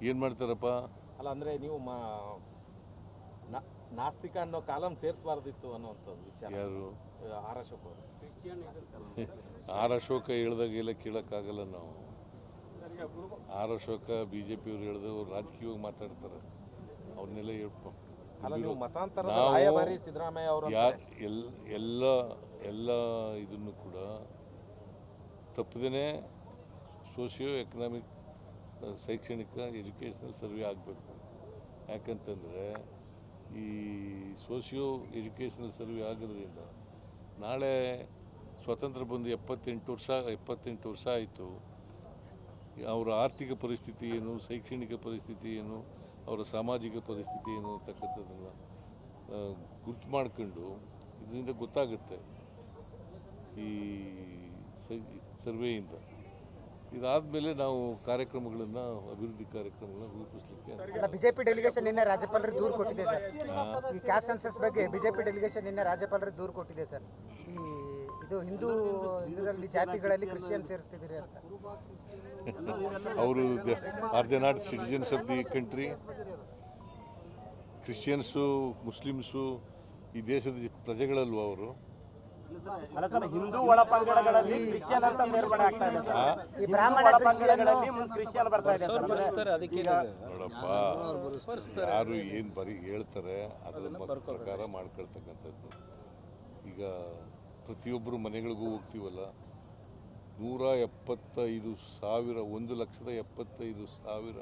ಏನು ಮಾಡ್ತಾರಪ್ಪ? ಅಲ್ಲ ಅಂದ್ರೆ ನೀವು ಮಾ ನಾ- ನಾಸ್ತಿಕ ಅನ್ನೋ ಕಾಲಂ ಸೇರಿಸಬಾರ್ದಿತ್ತು ಅನ್ನುವಂಥದ್ದು ವಿಚಾರ. ಯಾರು? ಆರ್ ಅಶೋಕ್ ಅವರು. ಆರ್ ಅಶೋಕ ಹೇಳ್ದಾಗೆಲ್ಲ ಕೇಳೋಕ್ಕಾಗಲ್ಲ ನಾವು. ಆರ್ ಅಶೋಕ ಬಿ ಜೆ ಪಿಯವ್ರು ಹೇಳಿದವರು ರಾಜಕೀಯವಾಗಿ ಮಾತಾಡ್ತಾರೆ. ಅವ್ರನ್ನೆಲ್ಲ ಹೇಳ್ಪ ಅಲ್ಲ ನೀವು ಮತಾಂತರದ ನಾವು ರಾಯಭಾರಿ ಸಿದ್ದರಾಮಯ್ಯ ಅವರು ಯಾರು ಎಲ್ ಎಲ್ಲ ಎಲ್ಲ ಇದನ್ನು ಕೂಡ ತಪ್ಪದೇ ಸೋಷಿಯೋ ಎಕನಾಮಿಕ್ ಶೈಕ್ಷಣಿಕ ಎಜುಕೇಷನಲ್ ಸರ್ವೆ ಆಗಬೇಕು. ಯಾಕಂತಂದರೆ ಈ ಸೋಷಿಯೋ ಎಜುಕೇಷನಲ್ ಸರ್ವೆ ಆಗೋದ್ರಿಂದ ನಾಳೆ ಸ್ವತಂತ್ರ ಬಂದು ಎಪ್ಪತ್ತೆಂಟು ವರ್ಷ ಎಪ್ಪತ್ತೆಂಟು ವರ್ಷ ಆಯಿತು. ಅವರ ಆರ್ಥಿಕ ಪರಿಸ್ಥಿತಿ ಏನು, ಶೈಕ್ಷಣಿಕ ಪರಿಸ್ಥಿತಿ ಏನು, ಅವರ ಸಾಮಾಜಿಕ ಪರಿಸ್ಥಿತಿ ಏನು ಅಂತಕ್ಕಂಥದ್ದನ್ನು ಗುರ್ತು ಮಾಡ್ಕೊಂಡು ಇದರಿಂದ ಗೊತ್ತಾಗುತ್ತೆ ಈ ಸರ್ವೆಯಿಂದ ಇದಾದಮೇಲೆ ನಾವು ಕಾರ್ಯಕ್ರಮಗಳನ್ನು ಅಭಿವೃದ್ಧಿ ಕಾರ್ಯಕ್ರಮಗಳನ್ನು ರೂಪಿಸಲಿಕ್ಕೆ ಬಿಜೆಪಿ ಡೆಲಿಗೇಷನ್ ನಿನ್ನೆ ರಾಜ್ಯಪಾಲರಿಗೆ ದೂರು ಕೊಟ್ಟಿದೆ ಸರ್. ಈ ಕ್ಯಾಸ್ಟ್ ಸೆನ್ಸಸ್ ಬಗ್ಗೆ ಬಿಜೆಪಿ ಡೆಲಿಗೇಷನ್ ನಿನ್ನೆ ರಾಜ್ಯಪಾಲರಿಗೆ ದೂರು ಕೊಟ್ಟಿದೆ ಸರ್. ಈ ಇದು ಹಿಂದೂ ಇದರಲ್ಲಿ ಜಾತಿಗಳಲ್ಲಿ ಕ್ರಿಶ್ಚಿಯನ್ ಸೇರಿಸ್ತಿದ್ದೀರಿ ಅಂತ. ಅವರು are they not citizens of the country Christians Muslims ಈ ದೇಶದ ಪ್ರಜೆಗಳಲ್ವ ಅವರು? ಅಲ್ಲ ಸರ್ ಹಿಂದೂ ಒಳ ಪಂಗಡಗಳಲ್ಲಿ ಕ್ರಿಶ್ಚಿಯನ್ ಅಂತ ಸೇರ್ಪಡೆ ಆಗ್ತಾ ಇದೆ ಸರ್. ಈ ಬ್ರಾಹ್ಮಣ ಪಂಗಡಗಳಲ್ಲಿ ಮುಂದೆ ಕ್ರಿಶ್ಚಿಯನ್ ಬರ್ತಾ ಇದೆ ಸರ್. ನೋಡಪ್ಪ ಯಾರು ಏನು ಬರೀ ಹೇಳ್ತಾರೆ ಅದರ ಪ್ರಕಾರ ಮಾಡ್ಕೊಳ್ತಕ್ಕಂಥದ್ದು. ಈಗ ಪ್ರತಿಯೊಬ್ಬರು ಮನೆಗಳಿಗೂ ಹೋಗ್ತೀವಲ್ಲ ನೂರ ಎಪ್ಪತ್ತೈದು ಸಾವಿರ ಒಂದು ಲಕ್ಷದ ಎಪ್ಪತ್ತೈದು ಸಾವಿರ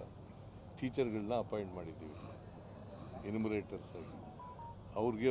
ಟೀಚರ್ಗಳನ್ನ ಅಪಾಯಿಂಟ್ ಮಾಡಿದ್ದೀವಿ. ಎನ್ಯುಮರೇಟರ್ಸ್ ಆಗಿ. ಅವ್ರಿಗೆ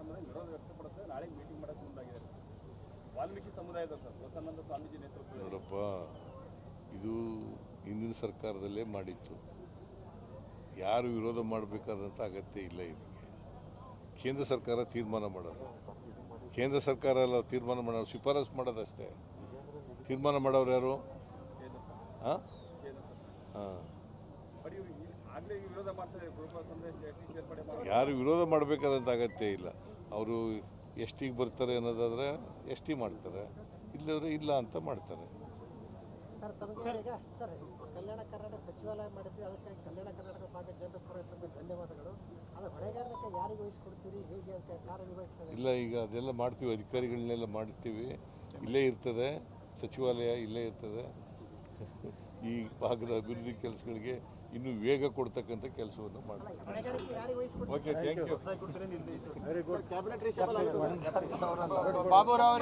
ನೋಡಪ್ಪ ಇದು ಹಿಂದಿನ ಸರ್ಕಾರದಲ್ಲೇ ಮಾಡಿತ್ತು. ಯಾರು ವಿರೋಧ ಮಾಡಬೇಕಾದಂಥ ಅಗತ್ಯ ಇಲ್ಲ ಇದಕ್ಕೆ. ಕೇಂದ್ರ ಸರ್ಕಾರ ತೀರ್ಮಾನ ಮಾಡೋದು. ಕೇಂದ್ರ ಸರ್ಕಾರ ಎಲ್ಲ ತೀರ್ಮಾನ ಮಾಡೋದು. ಶಿಫಾರಸು ಮಾಡೋದಷ್ಟೇ. ತೀರ್ಮಾನ ಮಾಡೋರು ಯಾರು? ಹಾಂ. ಹಾಂ ಯಾರು ವಿರೋಧ ಮಾಡಬೇಕಾದಂಥ ಅಗತ್ಯ ಇಲ್ಲ. ಅವರು ಎಸ್ ಟಿಗೆ ಬರ್ತಾರೆ ಅನ್ನೋದಾದರೆ ಎಷ್ಟಿ ಮಾಡ್ತಾರೆ ಇಲ್ಲದ್ರೆ ಇಲ್ಲ ಅಂತ ಮಾಡ್ತಾರೆ. ಸರ್ ತಮಗೆ ಈಗ ಸರ್ ಕಲ್ಯಾಣ ಕರ್ನಾಟಕ ಸಚಿವಾಲಯ ಮಾಡಿದ್ರಿ ಅದಕ್ಕಾಗಿ ಕಲ್ಯಾಣ ಕರ್ನಾಟಕ ಭಾಗದ ಜನರ ಪರವಾಗಿ ಧನ್ಯವಾದಗಳು. ಅದು ಹೊಣೆಗಾರಿಕೆ ಯಾರಿಗೆ ವಹಿಸ್ಕೊಡ್ತೀರಿ ಹೇಗೆ ಅಂತ ಕಾರ್ಯನಿರ್ವಹಿಸ್ತಾರೆ ಇಲ್ಲ ಈಗ ಅದೆಲ್ಲ ಮಾಡ್ತೀವಿ ಅಧಿಕಾರಿಗಳನ್ನೆಲ್ಲ ಮಾಡ್ತೀವಿ. ಇಲ್ಲೇ ಇರ್ತದೆ ಸಚಿವಾಲಯ ಇಲ್ಲೇ ಇರ್ತದೆ. ಈ ಭಾಗದ ಅಭಿವೃದ್ಧಿ ಕೆಲಸಗಳಿಗೆ ಇನ್ನೂ ವೇಗ ಕೊಡ್ತಕ್ಕಂಥ ಕೆಲಸವನ್ನು ಮಾಡಬೇಕು. Okay thank you Baburao